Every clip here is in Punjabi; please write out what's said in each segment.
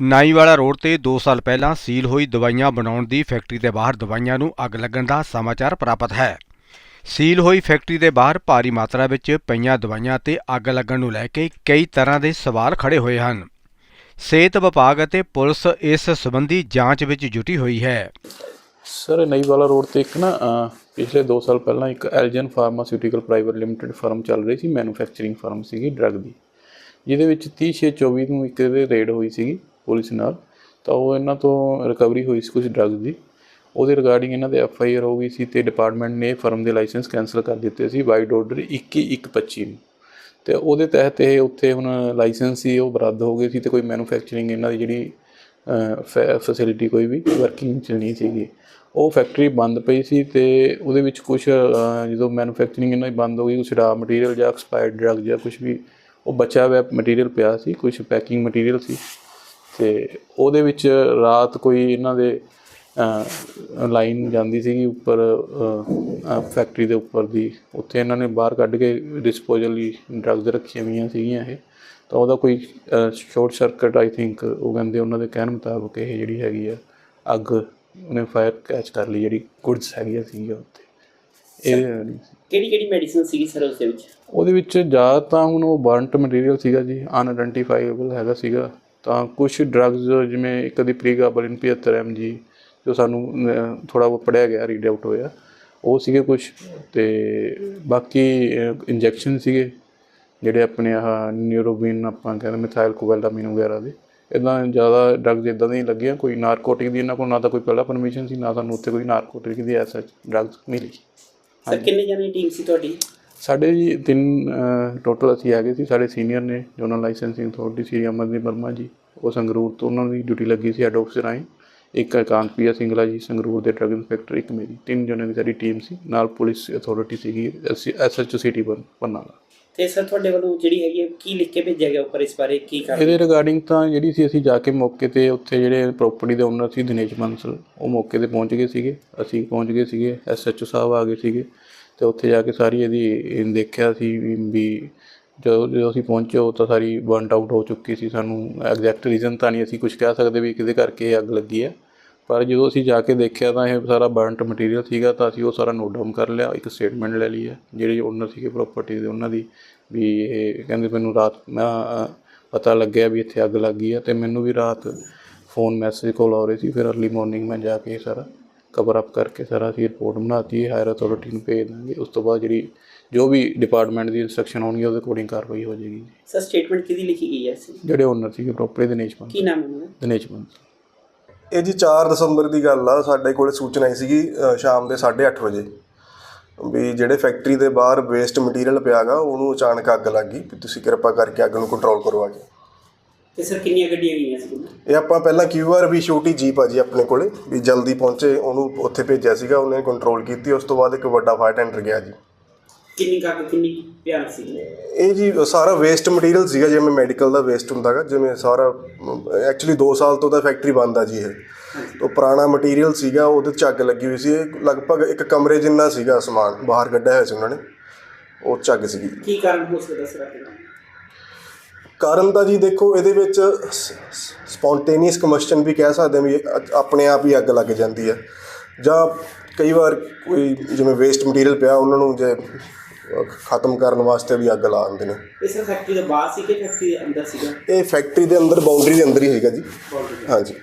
ਨਾਈਵਾਲਾ ਰੋਡ ਤੇ 2 ਸਾਲ ਪਹਿਲਾਂ ਸੀਲ ਹੋਈ ਦਵਾਈਆਂ ਬਣਾਉਣ ਦੀ ਫੈਕਟਰੀ ਦੇ ਬਾਹਰ ਦਵਾਈਆਂ ਨੂੰ ਅੱਗ ਲੱਗਣ ਦਾ ਸਮਾਚਾਰ ਪ੍ਰਾਪਤ ਹੈ। ਸੀਲ ਹੋਈ ਫੈਕਟਰੀ ਦੇ ਬਾਹਰ ਭਾਰੀ ਮਾਤਰਾ ਵਿੱਚ ਪਈਆਂ ਦਵਾਈਆਂ ਤੇ ਅੱਗ ਲੱਗਣ ਨੂੰ ਲੈ ਕੇ ਕਈ ਤਰ੍ਹਾਂ ਦੇ ਸਵਾਲ ਖੜੇ ਹੋਏ ਹਨ। ਸਿਹਤ ਵਿਭਾਗ ਅਤੇ ਪੁਲਿਸ ਇਸ ਸੰਬੰਧੀ ਜਾਂਚ ਵਿੱਚ ਜੁਟੀ ਹੋਈ ਹੈ। ਸਰ ਨਈਵਾਲਾ ਰੋਡ ਤੇ ਇੱਕ ਨਾ ਪਿਛਲੇ 2 ਸਾਲ ਪਹਿਲਾਂ ਇੱਕ ਐਲਜਨ ਫਾਰਮਾਸਿਊਟੀਕਲ ਪ੍ਰਾਈਵੇਟ ਲਿਮਟਿਡ ਫਰਮ ਚੱਲ ਰਹੀ ਸੀ, ਮੈਨੂਫੈਕਚਰਿੰਗ ਫਰਮ ਸੀਗੀ ਡਰੱਗ ਦੀ, ਜਿਹਦੇ ਵਿੱਚ 30/6/24 ਨੂੰ ਇੱਕ ਦੇ ਰੇਡ ਹੋਈ ਸੀਗੀ। ਪੁਲਿਸ ਨਾਲ, ਤਾਂ ਉਹ ਇਹਨਾਂ ਤੋਂ ਰਿਕਵਰੀ ਹੋਈ ਸੀ ਕੁਝ ਡਰੱਗ ਦੀ। ਉਹਦੇ ਰਿਗਾਰਡਿੰਗ ਇਹਨਾਂ ਦੇ ਐਫ ਆਈ ਆਰ ਹੋ ਗਈ ਸੀ ਤੇ ਡਿਪਾਰਟਮੈਂਟ ਨੇ ਫਰਮ ਦੇ ਲਾਇਸੈਂਸ ਕੈਂਸਲ ਕਰ ਦਿੱਤੇ ਸੀ ਵਾਈਡ ਆਰਡਰ 21/125 ਨੂੰ। ਤੇ ਉਹਦੇ ਤਹਿਤ ਇਹ ਉੱਥੇ ਹੁਣ ਲਾਇਸੈਂਸ ਸੀ, ਉਹ ਰੱਦ ਹੋ ਗਏ ਸੀ ਤੇ ਕੋਈ ਮੈਨੂਫੈਕਚਰਿੰਗ ਇਹਨਾਂ ਦੀ ਜਿਹੜੀ ਫੈਸਿਲਿਟੀ ਕੋਈ ਵੀ ਵਰਕਿੰਗ ਚ ਨਹੀਂ ਸੀਗੀ। ਉਹ ਫੈਕਟਰੀ ਬੰਦ ਪਈ ਸੀ ਤੇ ਉਹਦੇ ਵਿੱਚ ਕੁਝ ਜਦੋਂ ਮੈਨੂਫੈਕਚਰਿੰਗ ਇਹਨਾਂ ਦੀ ਬੰਦ ਹੋ ਗਈ ਕੁਝ ਰਾ ਮਟੀਰੀਅਲ ਜਾਂ ਐਕਸਪਾਇਰਡ ਡਰੱਗ ਜਾਂ ਕੁਝ ਵੀ, ਉਹ ਬਚਿਆ ਹੋਇਆ ਮਟੀਰੀਅਲ ਪਿਆ ਸੀ ਕੁਝ ਪੈਕਿੰਗ ਮਟੀਰੀਅਲ ਸੀ। ਤੇ ਉਹਦੇ ਵਿੱਚ ਰਾਤ ਕੋਈ ਇਹਨਾਂ ਦੇ ਲਾਈਨ ਜਾਂਦੀ ਸੀਗੀ ਉੱਪਰ ਫੈਕਟਰੀ ਦੇ ਉੱਪਰ ਦੀ। ਉੱਥੇ ਇਹਨਾਂ ਨੇ ਬਾਹਰ ਕੱਢ ਕੇ ਡਿਸਪੋਜ਼ਲ ਲਈ ਡਰੱਗਸ ਰੱਖੀਆਂ ਹੋਈਆਂ ਸੀਗੀਆਂ ਇਹ। ਤਾਂ ਉਹਦਾ ਕੋਈ ਸ਼ਾਰਟ ਸਰਕਟ ਆਈ ਥਿੰਕ ਉਹ ਕਹਿੰਦੇ ਉਹਨਾਂ ਦੇ ਕਹਿਣ ਮੁਤਾਬਕ ਇਹ ਜਿਹੜੀ ਹੈਗੀ ਆ ਅੱਗ ਉਹਨੇ ਫਾਇਰ ਕੈਚ ਕਰ ਲਈ ਜਿਹੜੀ ਗੁੱਡਸ ਹੈਗੀਆਂ ਸੀਗੀਆਂ ਉੱਥੇ। ਇਹ ਕਿਹੜੀ ਕਿਹੜੀ ਮੈਡੀਸਨ ਸੀਗੀ ਸਰ ਉਸ ਦੇ ਵਿੱਚ? ਉਹਦੇ ਵਿੱਚ ਜ਼ਿਆਦਾ ਤਾਂ ਹੁਣ ਉਹ ਬਰਨਟ ਮਟੀਰੀਅਲ ਸੀਗਾ ਜੀ ਅਨਆਇਡੈਂਟੀਫਾਈਬਲ ਹੈਗਾ ਸੀਗਾ। ਤਾਂ ਕੁਝ ਡਰੱਗਸ ਜਿਵੇਂ ਇੱਕ ਦੀ ਪ੍ਰੀਗਾਬਲਿਨ 75 mg ਜੋ ਸਾਨੂੰ ਥੋੜਾ ਉਹ ਪੜਿਆ ਗਿਆ ਰੀਡ ਆਊਟ ਹੋਇਆ, ਉਹ ਸੀਗੇ ਕੁਝ ਤੇ ਬਾਕੀ ਇੰਜੈਕਸ਼ਨ ਸੀਗੇ, ਜਿਹੜੇ ਆਪਣੇ ਆਹ ਨਿਊਰੋਬਿਨ ਆਪਾਂ ਕਹਿੰਦੇ ਮਿਥਾਈਲ ਕੋਵੈਲਡਾਮਿਨ ਵਗੈਰਾ ਦੇ ਇਦਾਂ ਜ਼ਿਆਦਾ ਡਰੱਗਸ ਇਦਾਂ ਦੀਆਂ ਲੱਗੀਆਂ, ਕੋਈ ਨਾਰਕੋਟਿਕ ਦੀ ਇਹਨਾਂ ਕੋਲ ਨਾ ਤਾਂ ਕੋਈ ਪਹਿਲਾਂ ਪਰਮਿਸ਼ਨ ਸੀ, ਨਾ ਸਾਨੂੰ ਉੱਥੇ ਕੋਈ ਨਾਰਕੋਟਿਕ ਦੀ ਐਸਾ ਡਰੱਗਸ ਮਿਲੀ। ਸਰ ਕਿੰਨੇ ਜਣੇ ਟੀਮ ਸੀ ਤੁਹਾਡੀ? ਸਾਡੇ ਜੀ ਤਿੰਨ ਟੋਟਲ ਅਸੀਂ ਹੈਗੇ ਸੀ ਸਾਡੇ ਸੀਨੀਅਰ ਨੇ zonal licensing authority Shri Amardeep Verma ji ਉਹ ਸੰਗਰੂਰ ਤੋਂ ਉਹਨਾਂ ਦੀ ਡਿਊਟੀ ਲੱਗੀ ਸੀ ਹੈਡ ਆਫਿਸ ਰਾਹੀਂ। ਇੱਕ ਕਾਂਤਪੀਆ ਸਿੰਗਲਾ ਜੀ ਸੰਗਰੂਰ ਦੇ ਡਰੱਗ ਇੰਸਪੈਕਟਰ ਇੱਕ ਮੇਰੀ ਤਿੰਨ ਜਣੇ ਦੀ ਸਾਡੀ ਟੀਮ ਸੀ ਨਾਲ ਪੁਲਿਸ ਅਥਾਰਟੀ ਸੀਗੀ ਐਸਐਚਓ ਸਿਟੀ ਬਰਨਾਲਾ ਤੇ ਸਰ ਤੁਹਾਡੇ ਵੱਲੋਂ ਜਿਹੜੀ ਹੈਗੀ ਕੀ ਲਿਖ ਕੇ ਭੇਜਿਆ ਗਿਆ ਉੱਪਰ ਇਸ ਬਾਰੇ ਕੀ ਕਰ ਇਹਦੇ ਰਿਗਾਰਡਿੰਗ ਤਾਂ ਜਿਹੜੀ ਸੀ ਅਸੀਂ ਜਾ ਕੇ ਮੌਕੇ ਤੇ ਉੱਥੇ ਜਿਹੜੇ ਪ੍ਰਾਪਰਟੀ ਦੇ ਓਨਰ ਸੀ ਦਿਨੇਸ਼ ਬੰਸਲ ਉਹ ਮੌਕੇ ਤੇ ਪਹੁੰਚ ਗਏ ਸੀਗੇ। ਅਸੀਂ ਪਹੁੰਚ ਗਏ ਸੀਗੇ ਐਸਐਚਓ ਸਾਹਿਬ ਆ ਗਏ ਸੀਗੇ। ਤੇ ਉੱਥੇ ਜਾ ਕੇ ਸਾਰੀ ਇਹਦੀ ਦੇਖਿਆ ਸੀ ਵੀ ਜਦੋਂ ਜਦੋਂ ਅਸੀਂ ਪਹੁੰਚੇ ਉਹ ਤਾਂ ਸਾਰੀ ਬਰਨਟ ਆਊਟ ਹੋ ਚੁੱਕੀ ਸੀ। ਸਾਨੂੰ ਐਗਜ਼ੈਕਟ ਰੀਜ਼ਨ ਤਾਂ ਨਹੀਂ ਅਸੀਂ ਕੁਝ ਕਹਿ ਸਕਦੇ ਵੀ ਕਿਹਦੇ ਕਰਕੇ ਇਹ ਅੱਗ ਲੱਗੀ ਹੈ। ਪਰ ਜਦੋਂ ਅਸੀਂ ਜਾ ਕੇ ਦੇਖਿਆ ਤਾਂ ਇਹ ਸਾਰਾ ਬਰਨਟ ਮਟੀਰੀਅਲ ਸੀਗਾ ਤਾਂ ਅਸੀਂ ਉਹ ਸਾਰਾ ਨੋਟ ਡਾਊਨ ਕਰ ਲਿਆ, ਇੱਕ ਸਟੇਟਮੈਂਟ ਲੈ ਲਈ ਹੈ, ਜਿਹੜੇ ਓਨਰ ਸੀਗੇ ਪ੍ਰਾਪਰਟੀ ਦੇ, ਉਹਨਾਂ ਦੀ ਵੀ ਇਹ ਕਹਿੰਦੇ ਮੈਨੂੰ ਰਾਤ, ਮੈਂ ਪਤਾ ਲੱਗਿਆ ਵੀ ਇੱਥੇ ਅੱਗ ਲੱਗ ਗਈ ਹੈ ਤੇ ਮੈਨੂੰ ਵੀ ਰਾਤ ਫੋਨ ਮੈਸੇਜ ਕਾਲ ਆ ਰਹੀ ਸੀ, ਫਿਰ ਅਰਲੀ ਮਾਰਨਿੰਗ ਮੈਂ ਜਾ ਕੇ ਇਹ ਸਾਰਾ ਕਵਰ ਅਪ ਕਰਕੇ ਸਾਰਾ ਅਸੀਂ ਰਿਪੋਰਟ ਬਣਾਤੀ ਹੈ ਹਾਇਰ ਅਥਾਰਟੀ ਨੂੰ ਭੇਜ ਦਾਂਗੇ। ਉਸ ਤੋਂ ਬਾਅਦ ਜਿਹੜੀ ਜੋ ਵੀ ਡਿਪਾਰਟਮੈਂਟ ਦੀ ਇਨਸਟਰਕਸ਼ਨ ਹੋਣਗੀ ਉਹਦੇ ਅਕੋਰਡਿੰਗ ਕਾਰਵਾਈ ਹੋ ਜਾਏਗੀ। ਸਰ ਸਟੇਟਮੈਂਟ ਕਿਹਦੀ ਲਿਖੀ ਗਈ ਹੈ ਦੀ? ਜਿਹੜੇ ਓਨਰ ਸੀਗੇ ਪ੍ਰੋਪਰਟੀ ਦਿਨੇਸ਼ ਬੰਦ ਕੀ ਨਾਮ ਹੈ ਉਹਨਾਂ ਦਾ? ਦਿਨੇਸ਼ ਬੰਦ ਇਹ ਜੀ 4 ਦਸੰਬਰ ਦੀ ਗੱਲ ਆ। ਸਾਡੇ ਕੋਲੇ ਸੂਚਨਾ ਆਈ ਸੀਗੀ ਅ, ਸ਼ਾਮ ਦੇ 8:30 ਵਜੇ। ਵੀ ਜਿਹੜੇ ਫੈਕਟਰੀ ਦੇ ਬਾਹਰ ਵੇਸਟ ਮਟੀਰੀਅਲ ਪਿਆਗਾ ਉਹਨੂੰ ਅਚਾਨਕ ਅੱਗ ਲੱਗ ਗਈ। ਵੀ ਤੁਸੀਂ ਕਿਰਪਾ ਕਰਕੇ ਅੱਗ ਨੂੰ ਕੰਟਰੋਲ ਕਰੋ ਆ ਕੇ। ਤੇ ਸਰ ਕਿੰਨੀਆਂ ਗੱਡੀਆਂ ਗਈਆਂ ਸੀ ਇਹ ਆਪਾਂ ਪਹਿਲਾਂ ਕਿਊਆਰ ਵੀ ਛੋਟੀ ਜੀਪ ਆ ਜੀ ਆਪਣੇ ਕੋਲੇ ਵੀ ਜਲਦੀ ਪਹੁੰਚੇ ਉਹਨੂੰ ਉੱਥੇ ਭੇਜਿਆ ਸੀਗਾ ਉਹਨੇ ਕੰਟਰੋਲ ਕੀਤੀ ਉਸ ਤੋਂ ਬਾਅਦ ਇੱਕ ਵੱਡਾ ਫਾਇਰ ਟੈਂਡਰ ਗਿਆ ਜੀ। ਕਿੰਨੀ ਕੱਕ ਕਿੰਨੀ ਭਿਆਨਕ ਸੀ? ਇਹ ਜੀ ਸਾਰਾ ਵੇਸਟ ਮਟੀਰੀਅਲ ਸੀਗਾ ਜਿਵੇਂ ਮੈਡੀਕਲ ਦਾ ਵੇਸਟ ਹੁੰਦਾਗਾ ਜਿਵੇਂ ਸਾਰਾ ਐਕਚੁਅਲੀ 2 ਸਾਲ ਤੋਂ ਤਾਂ ਫੈਕਟਰੀ ਬੰਦ ਆ ਜੀ ਇਹ। ਤੋਂ ਪੁਰਾਣਾ ਮਟੀਰੀਅਲ ਸੀਗਾ ਉਹਦੇ ਅੱਗ ਲੱਗੀ ਹੋਈ ਸੀ ਇਹ ਲਗਭਗ ਇੱਕ ਕਮਰੇ ਜਿੰਨਾ ਸੀਗਾ ਸਮਾਨ ਬਾਹਰ ਕੱਢਿਆ ਹੋਇਆ ਸੀ ਉਹਨਾਂ ਨੇ ਉਹ ਅੱਗ ਸੀਗੀ। ਕੀ ਕਾਰਨ ਹੋ ਸਕਦਾ ਸਰ ਕਾਰਨ ਤਾਂ ਜੀ ਦੇਖੋ ਇਹਦੇ ਵਿੱਚ ਸਪੌਂਟੇਨੀਅਸ ਕਮਬਸ਼ਨ ਵੀ ਕਹਿ ਸਕਦੇ ਹਾਂ ਵੀ ਆਪਣੇ ਆਪ ਹੀ ਅੱਗ ਲੱਗ ਜਾਂਦੀ ਹੈ। ਜਾਂ ਕਈ ਵਾਰ ਕੋਈ ਜਿਵੇਂ ਵੇਸਟ ਮਟੀਰੀਅਲ ਪਿਆ ਉਹਨਾਂ ਨੂੰ ਜੇ ਖਤਮ ਕਰਨ ਵਾਸਤੇ ਵੀ ਅੱਗ ਲਾ ਦਿੰਦੇ ਨੇ। ਇਹ ਸਰ ਫੈਕਟਰੀ ਦੇ ਬਾਹਰ ਸੀ ਕਿ ਫੈਕਟਰੀ ਦੇ ਅੰਦਰ ਸੀਗਾ? ਇਹ ਫੈਕਟਰੀ ਦੇ ਅੰਦਰ ਬਾਉਂਡਰੀ ਦੇ ਅੰਦਰ ਹੀ ਹੈਗਾ ਜੀ। ਹਾਂਜੀ।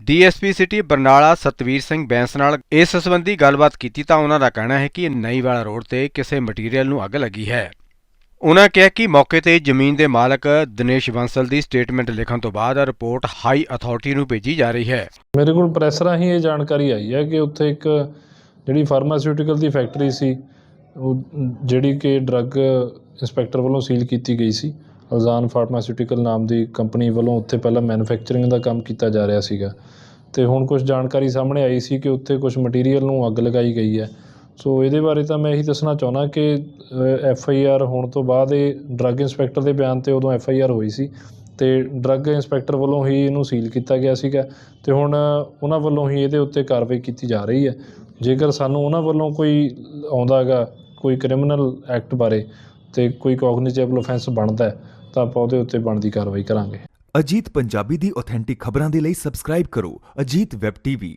ਡੀਐਸਪੀ ਸਿਟੀ ਬਰਨਾਲਾ ਸਤਵੀਰ ਸਿੰਘ ਬੈਂਸ ਨਾਲ ਇਸ ਸੰਬੰਧੀ ਗੱਲਬਾਤ ਕੀਤੀ ਤਾਂ ਉਹਨਾਂ ਦਾ ਕਹਿਣਾ ਹੈ ਕਿ ਨਈਵਾਲਾ ਰੋਡ ਤੇ ਕਿਸੇ ਮਟੀਰੀਅਲ ਨੂੰ ਅੱਗ ਲੱਗੀ ਹੈ। ਉਹਨਾਂ ਕਿਹਾ ਕਿ ਮੌਕੇ ਤੇ ਜ਼ਮੀਨ ਦੇ ਮਾਲਕ ਦਿਨੇਸ਼ ਬੰਸਲ ਦੀ ਸਟੇਟਮੈਂਟ ਲਿਖਣ ਤੋਂ ਬਾਅਦ ਰਿਪੋਰਟ ਹਾਈ ਅਥਾਰਟੀ ਨੂੰ ਭੇਜੀ ਜਾ ਰਹੀ ਹੈ। ਮੇਰੇ ਕੋਲ ਪ੍ਰੈਸ ਰਾਹੀਂ ਇਹ ਜਾਣਕਾਰੀ ਆਈ ਹੈ ਕਿ ਉੱਥੇ ਇੱਕ ਜਿਹੜੀ ਫਾਰਮਾਸਿਊਟੀਕਲ ਦੀ ਫੈਕਟਰੀ ਸੀ, ਉਹ ਜਿਹੜੀ ਕਿ ਡਰੱਗ ਇੰਸਪੈਕਟਰ ਵੱਲੋਂ ਸੀਲ ਕੀਤੀ ਗਈ ਸੀ, ਅਲਜ਼ਾਨ ਫਾਰਮਾਸਿਊਟੀਕਲ ਨਾਮ ਦੀ ਕੰਪਨੀ ਵੱਲੋਂ ਉੱਥੇ ਪਹਿਲਾਂ ਮੈਨੂਫੈਕਚਰਿੰਗ ਦਾ ਕੰਮ ਕੀਤਾ ਜਾ ਰਿਹਾ ਸੀਗਾ। ਤੇ ਹੁਣ ਕੁਝ ਜਾਣਕਾਰੀ ਸਾਹਮਣੇ ਆਈ ਸੀ ਕਿ ਉੱਥੇ ਕੁਝ ਮਟੀਰੀਅਲ ਨੂੰ ਅੱਗ ਲਗਾਈ ਗਈ ਹੈ। ਸੋ ਇਹਦੇ ਬਾਰੇ ਤਾਂ ਮੈਂ ਇਹੀ ਦੱਸਣਾ ਚਾਹੁੰਦਾ ਕਿ ਐਫ ਆਈ ਆਰ ਹੋਣ ਤੋਂ ਬਾਅਦ ਇਹ ਡਰੱਗ ਇੰਸਪੈਕਟਰ ਦੇ ਬਿਆਨ ਤੇ ਉਦੋਂ ਐਫ ਆਈ ਆਰ ਹੋਈ ਸੀ ਅਤੇ ਡਰੱਗ ਇੰਸਪੈਕਟਰ ਵੱਲੋਂ ਹੀ ਇਹਨੂੰ ਸੀਲ ਕੀਤਾ ਗਿਆ ਸੀਗਾ ਅਤੇ ਹੁਣ ਉਹਨਾਂ ਵੱਲੋਂ ਹੀ ਇਹਦੇ ਉੱਤੇ ਕਾਰਵਾਈ ਕੀਤੀ ਜਾ ਰਹੀ ਹੈ। ਜੇਕਰ ਸਾਨੂੰ ਉਹਨਾਂ ਵੱਲੋਂ ਕੋਈ ਆਉਂਦਾ ਹੈਗਾ, ਕੋਈ ਕ੍ਰਿਮੀਨਲ ਐਕਟ ਬਾਰੇ ਤੇ ਕੋਈ ਕੋਗਨੀਟਿਵ ਆਫੈਂਸ ਬਣਦਾ ਤਾਂ ਆਪਾਂ ਉਹਦੇ ਉੱਤੇ ਬਣਦੀ ਕਾਰਵਾਈ ਕਰਾਂਗੇ। ਅਜੀਤ ਪੰਜਾਬੀ ਦੀ ਆਥੈਂਟਿਕ ਖਬਰਾਂ ਦੇ ਲਈ ਸਬਸਕ੍ਰਾਈਬ ਕਰੋ ਅਜੀਤ ਵੈਬ ਟੀਵੀ